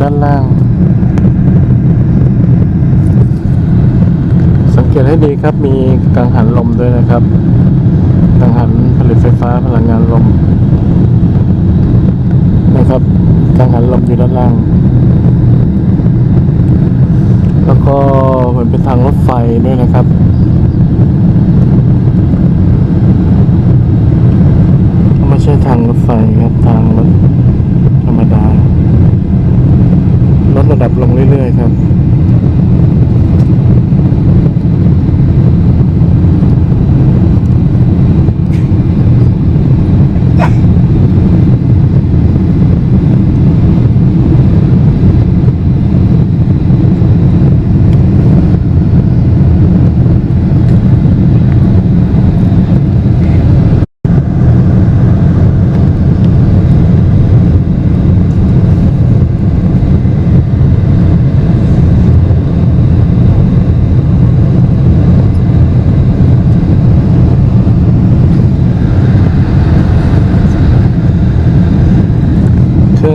ด้านล่าง สังเกตให้ดีครับมีกังหันลมด้วยนะครับกังหันผลิตไฟฟ้าพลังงานลม นะครับกังหันลมอยู่ด้านล่าง แล้วก็เหมือนเป็นทางรถไฟด้วยนะครับไม่ใช่ทางรถไฟครับทางรถธรรมดา ล ดับลงเรื่อยๆครับ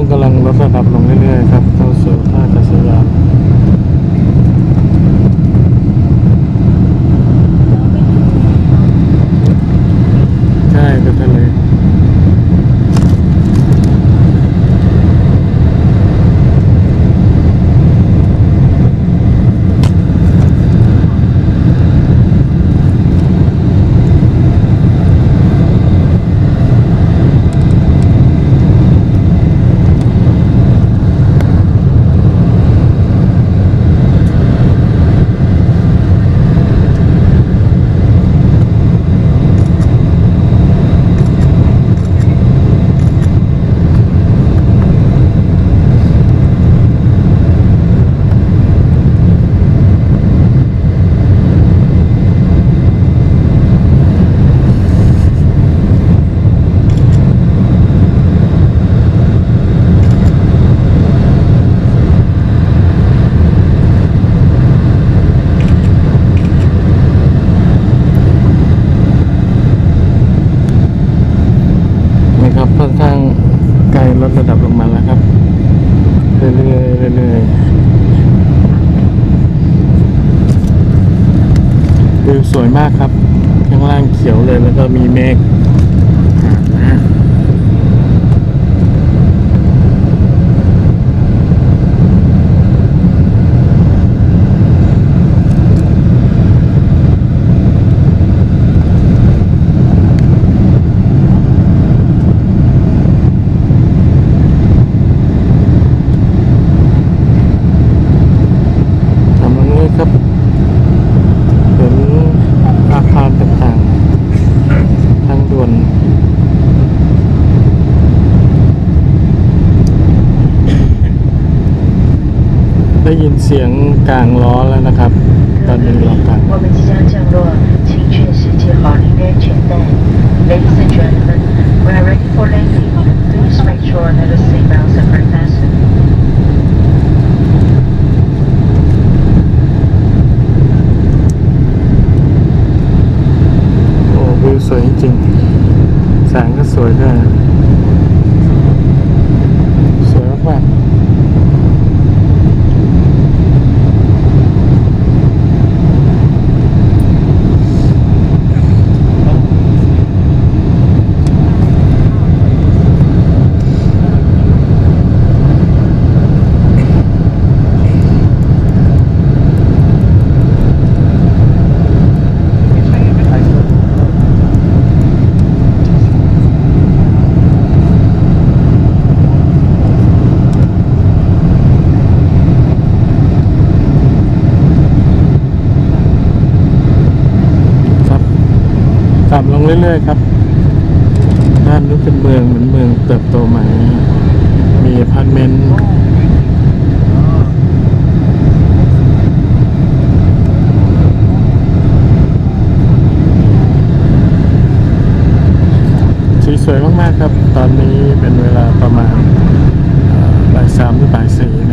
เครื่องกำลังลดระดับลงเรื่อยๆครับเข้าสู่ท่าอากาศยานใช่ไปทะเลนะครับค่อนข้างไกลลดระดับลงมาแล้วครับ เรื่อยๆเรื่อยๆวิวสวยมากครับ ข้างล่างเขียวเลยแล้วก็มีเมฆผ่านนะฮะ ทำตรงนี้ครับ เห็นอาคารต่างๆ ทางด่วน ได้ ยินเสียงกลางล้อแล้วนะครับ ตอนนี้ล้อกลาง Ladies and gentlemen, we are ready for landing. Please make sure that เรื่อยๆครับด้านนู้นเป็นเมืองเหมือนเมืองเติบโตใหม่ มีอพาร์ตเมนต์สีสวยมากๆครับ ตอนนี้เป็นเวลาประมาณบ่ายสามหรือบ่ายสี่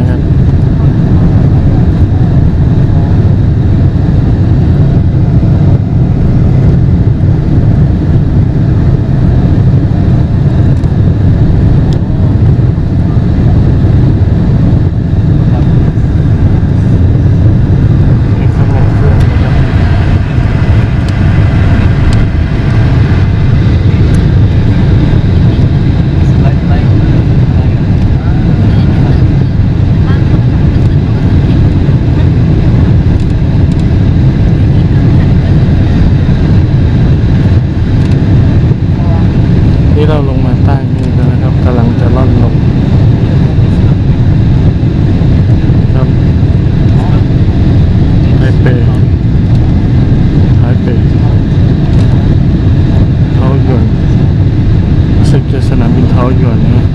นี้เราลงมาใต้นี่แล้วนะครับกำลังจะล่อนลงครับไทเปไทเปเท้าหยวนรู้สึกจะสนามบินเท้าหยวนนะ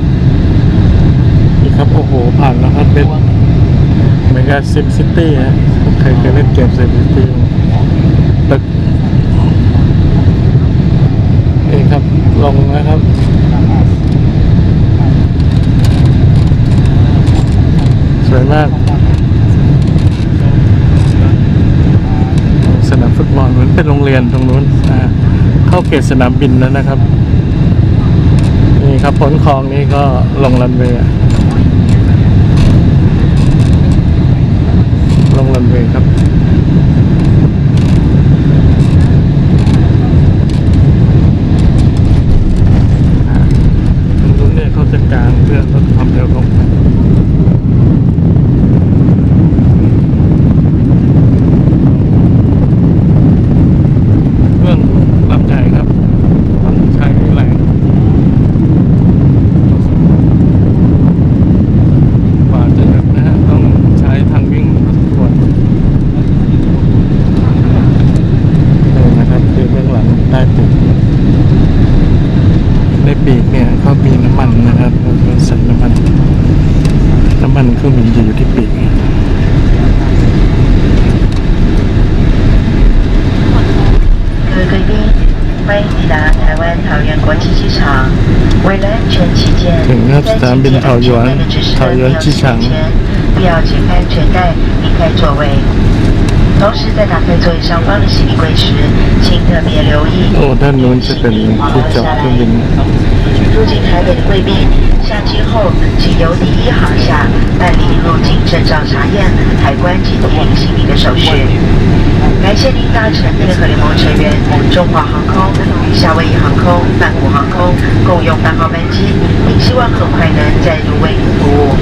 นี่ครับ โอ้โห ผ่านแล้วครับเป็นเมกับซิมซิตี้ฮะใครเคยเล่นเกมซิมซิตี้ตึก เองครับ ล งนะครับสวยมาก สนามฟุตบอลเหมือนเป็นโรงเรียนตรงนู้นเข้าเขตสนามบินแล้วนะครับ นี่ครับผลคลองนี้ก็ลงรันเวย์ 南边桃园，桃园机场。必要解开安全带，离开座位。同时，在打开座椅上方的行李柜时，请特别留意。我的轮子等您，不脚不灵。入境台北的贵宾下机后，请由第一航下办理入境证照查验、海关及提领行李的手续。感谢您搭乘天河联盟成员中华航空、夏威夷航空、曼谷航空共用八号班机，并希望很快能再度为您服务。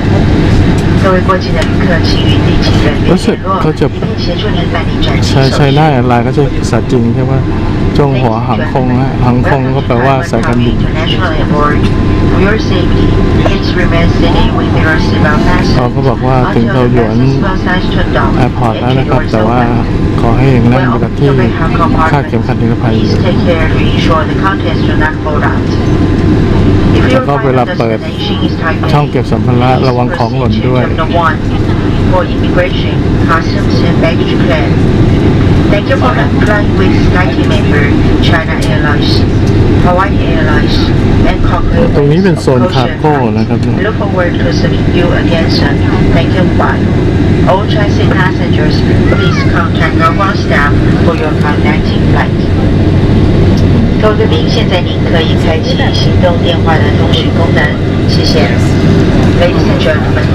各位过境的旅客，请与地勤人员 รู้สึก 联络， เขาจะ 以便协助您办理转机 ใช้ 手 ใช้หน้า 续。 แอร์ไลน์ก็จะภาษาจีนใช่ไหมจงหัวหางคงฮะหางคงก็แปลว่าสายการบิน International Airport. For your safety, please remain seated with your seatbelt อกว่าถึงเราหยวนแอร์พอร์ตแล้วนะครับ แต่ว่าขอให้ยังนั่งอยู่กับที่คาเข็มขัดนิรภัยอยู่แล้วก็เวลาเปิดช่องเก็บสัมภาระระวังของหล่นด้วย for immigration, customs, and baggage claim. Thank you for flying with SkyTeam member, China Airlines, Hawaii Airlines, and Concorde ตรงนี้เป็นโซน Ocean คาร์โก้ Flight. นะครับ Look forward to serving you again soon. Thank you. Bye. All transit passengers, please contact our staff for your connecting flight. 各位贵宾，现在您可以开启行动电话的通讯功能，谢谢。Ladies and gentlemen,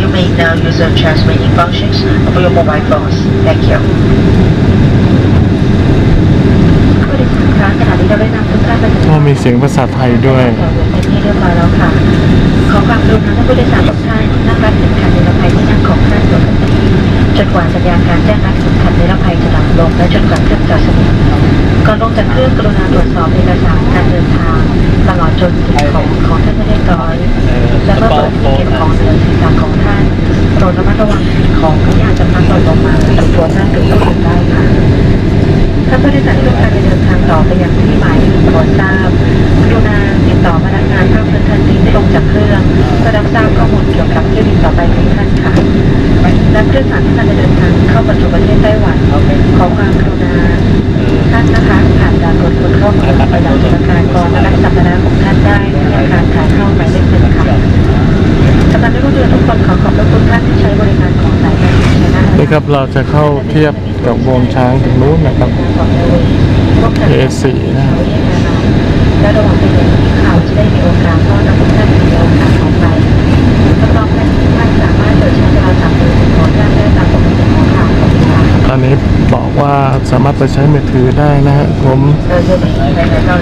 you may now use the transmitting functions of your mobile phones. Thank you. คะได้นำทุกท่านไปถึงก็มีเสียงภาษาไทยด้วยเป็นที่เรียบร้อยแล้วค่ะ ขอความกรุณาท่านผู้โดยสารทุกท่านนั่งรัดเข็มขัดนิรภัยที่นั่งของท่านโดยปกติจนกว่าสัญญาณการแจ้งรัดเข็มขัดนิรภัยจะดับลงและจนกว่าเครื่องจะสนิทก่อนลงจากเครื่องกรุณาตรวจสอบเอกสารการเดินทางตลอดจนสิ่งของของท่านให้เรียบร้อยและเมื่อเปิดเก็บของเหนือศีรษะของท่านโปรดระมัดระวังสิ่งของที่อาจจะพลัดหล่นลงมาจากตัวท่านหรือผู้อื่นได้ค่ะ ถ้าผู้โดยสารทุกท่ารจะเดินทางต่อไปยังที่หมายขอทราบกรุณาติดต่อพนักงานภาคพื้นทันทีที่ลงจากเครื่องเพื่อรับทราบข้อมูลเกี่ยวกับเที่ยวบินต่อไปของท่านค่ะและผู้โดยสารที่ท่านจะเดินทางเข้าประตูประเทศไต้หวันขอความกรุณาท่านนะคะผ่านับเราจะเข้าเทียบกับวงช้างตรงนู้นนะครับ A4 นะระหว่างที่เขาจะได้มีโอกาสต้อนรับที่านในโอกาสต่อไปสำหรับท่านที่ไม่สามารถเดินใช้เวาสามเดืขอได้ได้ตามปกติของทางอันนี้บอกว่าสามารถไปใช้มือถือได้นะฮะผมเรา